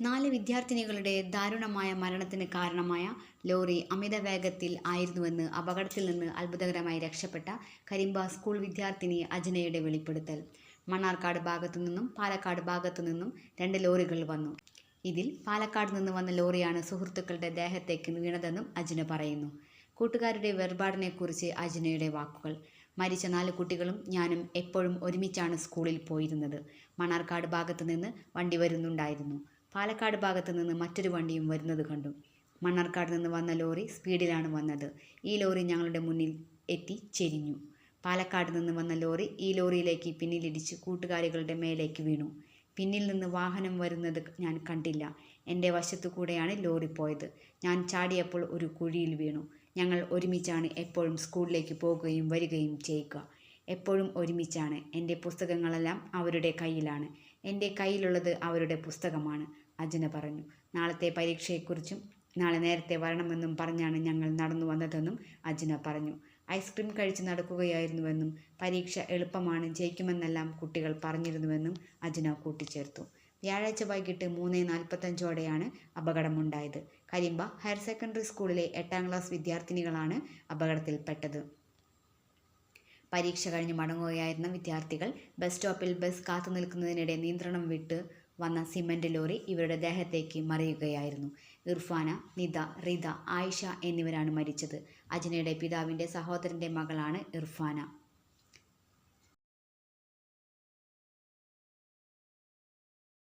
നാല് വിദ്യാർത്ഥിനികളുടെ ദാരുണമായ മരണത്തിന് കാരണമായ ലോറി അമിത വേഗത്തിൽ ആയിരുന്നുവെന്ന് അപകടത്തിൽ നിന്ന് അത്ഭുതകരമായി രക്ഷപ്പെട്ട കരിമ്പ സ്കൂൾ വിദ്യാർത്ഥിനി അജനയുടെ വെളിപ്പെടുത്തൽ. മണ്ണാർക്കാട് ഭാഗത്തു നിന്നും പാലക്കാട് ഭാഗത്തു നിന്നും രണ്ട് ലോറികൾ വന്നു. ഇതിൽ പാലക്കാട് നിന്ന് വന്ന ലോറിയാണ് സുഹൃത്തുക്കളുടെ ദേഹത്തേക്ക് വീണതെന്നും അജിന പറയുന്നു. കൂട്ടുകാരുടെ വേർപാടിനെക്കുറിച്ച് അജിനയുടെ വാക്കുകൾ. മരിച്ച നാല് കുട്ടികളും ഞാനും എപ്പോഴും ഒരുമിച്ചാണ് സ്കൂളിൽ പോയിരുന്നത്. മണ്ണാർക്കാട് ഭാഗത്തു നിന്ന് വണ്ടി വരുന്നുണ്ടായിരുന്നു. പാലക്കാട് ഭാഗത്തു നിന്ന് മറ്റൊരു വണ്ടിയും വരുന്നത് കണ്ടു. മണ്ണാർക്കാട് നിന്ന് വന്ന ലോറി സ്പീഡിലാണ് വന്നത്. ഈ ലോറി ഞങ്ങളുടെ മുന്നിൽ എത്തി ചെരിഞ്ഞു. പാലക്കാട് നിന്ന് വന്ന ലോറി ഈ ലോറിയിലേക്ക് പിന്നിലിടിച്ച് കൂട്ടുകാരികളുടെ മേലേക്ക് വീണു. പിന്നിൽ നിന്ന് വാഹനം വരുന്നത് ഞാൻ കണ്ടില്ല. എന്റെ വശത്തു കൂടെയാണ് ലോറി പോയത്. ഞാൻ ചാടിയപ്പോൾ ഒരു കുഴിയിൽ വീണു. ഞങ്ങൾ ഒരുമിച്ചാണ് എപ്പോഴും സ്കൂളിലേക്ക് പോകുകയും വരികയും ചെയ്യുക. എപ്പോഴും ഒരുമിച്ചാണ്. എന്റെ പുസ്തകങ്ങളെല്ലാം അവരുടെ കയ്യിലാണ്. എന്റെ കയ്യിലുള്ളത് അവരുടെ പുസ്തകമാണ് അജന പറഞ്ഞു. നാളത്തെ പരീക്ഷയെക്കുറിച്ചും നാളെ നേരത്തെ വരണമെന്നും പറഞ്ഞാണ് ഞങ്ങൾ നടന്നു വന്നതെന്നും അജന പറഞ്ഞു. ഐസ്ക്രീം കഴിച്ച് നടക്കുകയായിരുന്നുവെന്നും പരീക്ഷ എളുപ്പമാണ് ജയിക്കുമെന്നെല്ലാം കുട്ടികൾ പറഞ്ഞിരുന്നുവെന്നും അജന കൂട്ടിച്ചേർത്തു. വ്യാഴാഴ്ച വൈകിട്ട് മൂന്ന് നാൽപ്പത്തഞ്ചോടെയാണ് അപകടമുണ്ടായത്. കരിമ്പ ഹയർ സെക്കൻഡറി സ്കൂളിലെ എട്ടാം ക്ലാസ് വിദ്യാർത്ഥിനികളാണ് അപകടത്തിൽപ്പെട്ടത്. പരീക്ഷ കഴിഞ്ഞ് മടങ്ങുകയായിരുന്ന വിദ്യാർത്ഥികൾ ബസ് സ്റ്റോപ്പിൽ ബസ് കാത്തു നിൽക്കുന്നതിനിടെ നിയന്ത്രണം വിട്ട് വന്ന സിമന്റ് ലോറി ഇവരുടെ ദേഹത്തേക്ക് മറിയുകയായിരുന്നു. ഇർഫാന നിത റിത ആയിഷ എന്നിവരാണ് മരിച്ചത്. അജിനയുടെ പിതാവിന്റെ സഹോദരന്റെ മകളാണ് ഇർഫാന.